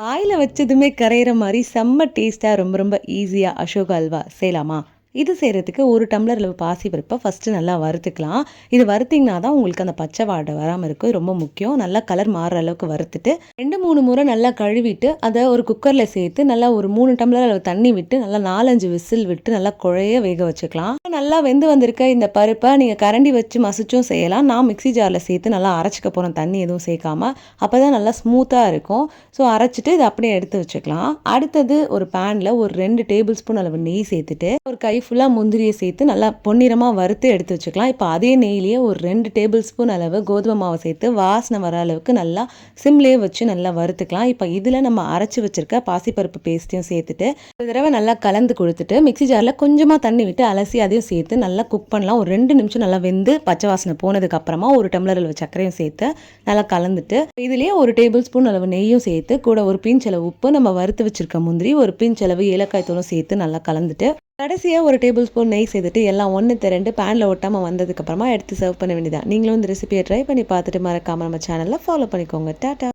ஆயில வச்சதுமே கரையிற மாதிரி செம்ம டேஸ்ட்டாக ரொம்ப ரொம்ப ஈஸியாக அசோகா அல்வா செய்யலாமா? இது செய்கிறதுக்கு ஒரு டம்ளர் அளவு பருப்பை ஃபஸ்ட்டு நல்லா வறுத்துக்கலாம். இது வறுத்திங்கன்னா தான் உங்களுக்கு அந்த பச்சை வாடை வராமல் இருக்கும். ரொம்ப முக்கியம். நல்லா கலர் மாறுற அளவுக்கு வறுத்துட்டு 2, 3 முறை நல்லா கழுவிட்டு, அதை ஒரு குக்கரில் சேர்த்து நல்லா ஒரு மூணு டம்ளர் அளவு தண்ணி விட்டு நல்லா 4, 5 விசில் விட்டு நல்லா குழைய வேக வச்சுக்கலாம். நல்லா வெந்து வந்திருக்க இந்த பருப்பை நீங்கள் கரண்டி வச்சு மசிச்சும் செய்யலாம். நான் மிக்ஸி ஜாரில் சேர்த்து நல்லா அரைச்சிக்க போகிறோம் தண்ணி எதுவும் சேர்க்காம. அப்பதான் நல்லா ஸ்மூத்தாக இருக்கும். ஸோ அரைச்சிட்டு இதை அப்படியே எடுத்து வச்சுக்கலாம். அடுத்தது ஒரு பேனில் ஒரு ரெண்டு டேபிள் ஸ்பூன் அளவு நெய் சேர்த்துட்டு, ஒரு கை ஃபுல்லாக முந்திரியை சேர்த்து நல்லா பொன்னிறமாக வறுத்து எடுத்து வச்சுக்கலாம். இப்போ அதே நெய்லேயே ஒரு ரெண்டு டேபிள் ஸ்பூன் அளவு கோதுமை மாவை சேர்த்து வாசனை வர அளவுக்கு நல்லா சிம்லேயே வச்சு நல்லா வறுத்துக்கலாம். இப்போ இதில் நம்ம அரைச்சி வச்சிருக்க பாசிப்பருப்பு பேஸ்ட்டையும் சேர்த்துட்டு, ஒரு தடவை நல்லா கலந்து கொடுத்துட்டு மிக்ஸி ஜாரில் கொஞ்சமாக தண்ணி விட்டு அலசி அதையும் சேர்த்து நல்லா குக் பண்ணலாம். ஒரு ரெண்டு நிமிஷம் நல்லா வெந்து பச்சை வாசனை போனதுக்கப்புறமா ஒரு டம்ளர் அளவு சர்க்கரையும் சேர்த்து நல்லா கலந்துட்டு, இதுலேயே ஒரு டேபிள் ஸ்பூன் அளவு நெய்யும் சேர்த்து, கூட ஒரு பிஞ்ச் அளவு உப்பு, நம்ம வறுத்து வச்சுருக்க முந்திரி, ஒரு பிஞ்ச் அளவு ஏலக்காய் தூளும் சேர்த்து நல்லா கலந்துட்டு, கடைசியாக ஒரு டேபிள் ஸ்பூன் நெய் சேர்த்துட்டு எல்லாம் ஒன்று திரண்டு பேனில் ஒட்டாமல் வந்ததுக்கப்புறமா எடுத்து சர்வ் பண்ண வேண்டியதான் நீங்களும் இந்த ரெசிபியை ட்ரை பண்ணி பார்த்துட்டு மறக்காமல் நம்ம சேனலில் ஃபாலோ பண்ணிக்கோங்க. டாட்டா.